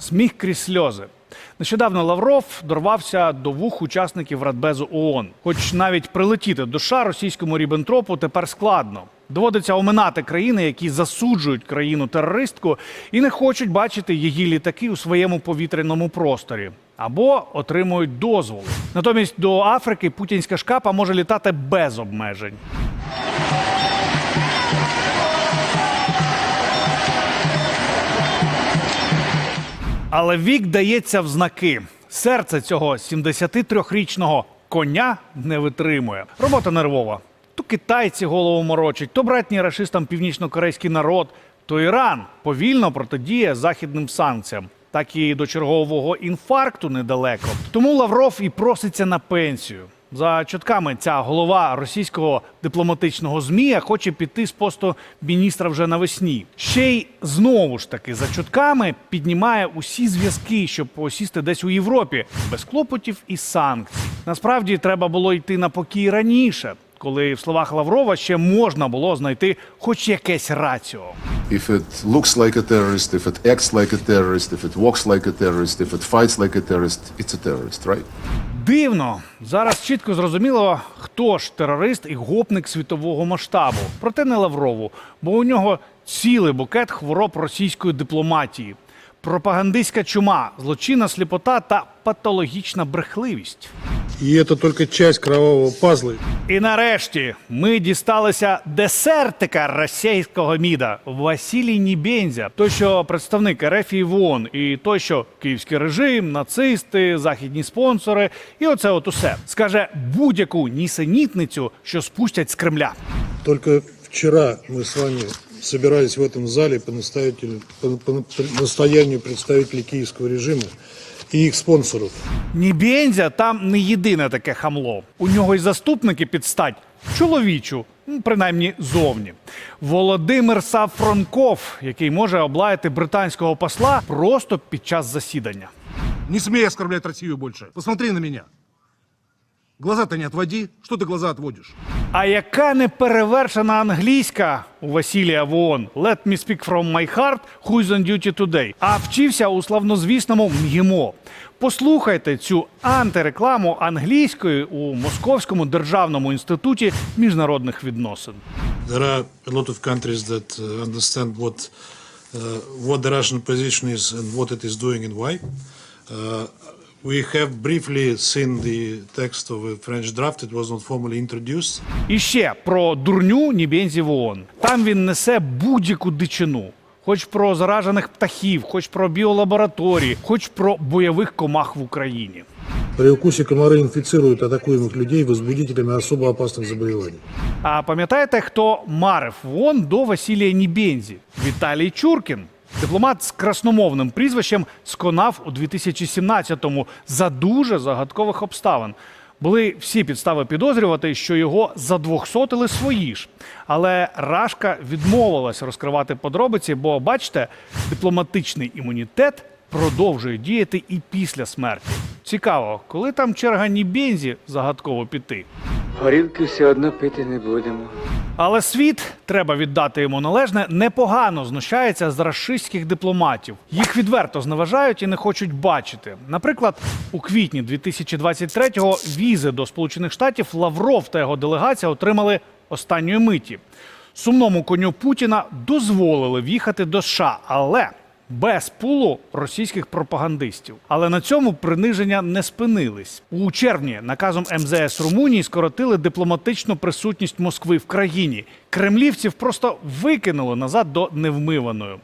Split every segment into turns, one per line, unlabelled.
сміх крізь сльози. Нещодавно Лавров дорвався до вух учасників Радбезу ООН. Хоч навіть прилетіти до США російському рібентропу тепер складно. Доводиться оминати країни, які засуджують країну терористку і не хочуть бачити її літаки у своєму повітряному просторі або отримують дозволи. Натомість до Африки путінська шкапа може літати без обмежень. Але вік дається в знаки. Серце цього 73-річного коня не витримує. Робота нервова. То китайці голову морочать, то братні рашистам північно-корейський народ, то Іран повільно протидіє західним санкціям. Так і до чергового інфаркту недалеко. Тому Лавров і проситься на пенсію. За чутками, ця голова російського дипломатичного змія хоче піти з посту міністра вже навесні. Ще й знову ж таки за чутками піднімає усі зв'язки, щоб посісти десь у Європі без клопотів і санкцій. Насправді треба було йти на покій раніше, коли в словах Лаврова ще можна було знайти хоч якесь раціо.
If it looks like a terrorist, if it acts like a terrorist, if it walks like a terrorist, if it fights like a terrorist, it's a terrorist, right?
Дивно, зараз чітко зрозуміло, хто ж терорист і гопник світового масштабу. Проте не Лаврову, бо у нього цілий букет хвороб російської дипломатії, пропагандистська чума, злочинна сліпота та патологічна брехливість.
И это только часть кровавого пазла.
І нарешті ми дісталися десертика російського міда Василій Нібензя, той, що представник РФ і в ООН, і той, що київський режим, нацисти, західні спонсори, і оце от усе скаже будь-яку нісенітницю, що спустять з Кремля.
Только вчера мы с вами собирались в этом зале по, настоятелю- по- по настоянию представителей киевского режима и их спонсоров.
Нібензя там не єдине таке хамло. У нього й заступники підстать чоловічу, ну, принаймні зовні. Володимир Сафронков, який може облаяти британського посла просто під час засідання.
Не смей оскорблять Россию больше. Посмотри на меня. Глаза-то не отводи. Что ты глаза отводишь?
А яка неперевершена англійська у Василія в ООН? Let me speak from my heart, who is on duty today. А вчився у славнозвісному МГІМО. Послухайте цю антирекламу англійської у Московському державному інституті міжнародних відносин.
There are a lot of countries that uh, understand what uh, what the Russian position is and what it is doing and why. Uh, we have briefly seen the text of a French draft. It was not formally introduced.
І ще про дурню Нібензі в ООН. Там він несе будь-яку дичину. Хоч про заражених птахів, хоч про біолабораторії, хоч про бойових комах в Україні.
При укусе комары инфицируют атакуемых людей возбудителями особо опасных заболеваний.
А пам'ятаєте, хто марив в ООН до Василія Нібензі? Віталій Чуркін. Дипломат з красномовним прізвищем сконав у 2017-му за дуже загадкових обставин. Були всі підстави підозрювати, що його задвохсотили свої ж. Але Рашка відмовилась розкривати подробиці, бо бачите, дипломатичний імунітет продовжує діяти і після смерті. Цікаво, коли там черга Нібензі загадково піти.
Горілки все одно пити не будемо.
Але світ, треба віддати йому належне, непогано знущається з рашистських дипломатів. Їх відверто зневажають і не хочуть бачити. Наприклад, у квітні 2023-го візи до Сполучених Штатів Лавров та його делегація отримали останньої миті. Сумному коню Путіна дозволили в'їхати до США, але без пулу російських пропагандистів. Але на цьому приниження не спинились. У червні наказом МЗС Румунії скоротили дипломатичну присутність Москви в країні. Кремлівців просто викинули назад до невмиваної.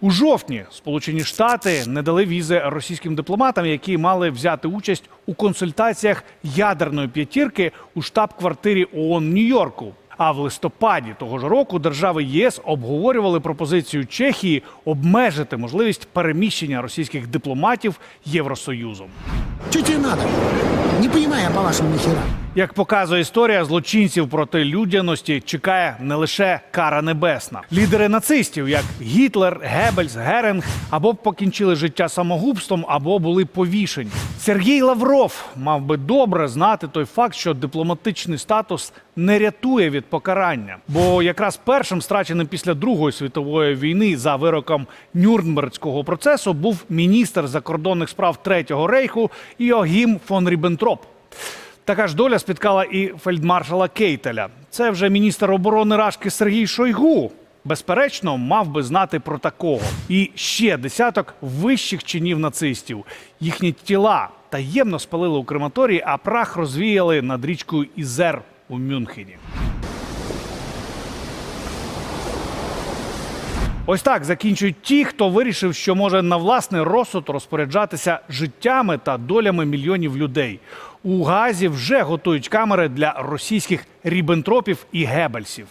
У жовтні Сполучені Штати не дали візи російським дипломатам, які мали взяти участь у консультаціях ядерної п'ятірки у штаб-квартирі ООН Нью-Йорку. А в листопаді того ж року держави єС обговорювали пропозицію Чехії обмежити можливість переміщення російських дипломатів Євросоюзом.
Что тебе треба? Не розумію, по вашому нихера.
Як показує історія, злочинців проти людяності чекає не лише кара небесна. Лідери нацистів, як Гітлер, Геббельс, Геринг, або покінчили життя самогубством, або були повішені. Сергій Лавров мав би добре знати той факт, що дипломатичний статус не рятує від покарання, бо якраз першим страченим після Другої світової війни за вироком Нюрнбергського процесу був міністр закордонних справ Третього рейху Йогім фон Ріббентроп. Така ж доля спіткала і фельдмаршала Кейтеля. Це вже міністр оборони Рашки Сергій Шойгу. Безперечно, мав би знати про такого. І ще десяток вищих чинів нацистів. Їхні тіла таємно спалили у крематорії, а прах розвіяли над річкою Ізер у Мюнхені. Ось так закінчують ті, хто вирішив, що може на власний розсуд розпоряджатися життями та долями мільйонів людей. У Газі вже готують камери для російських рібентропів і гебельсів.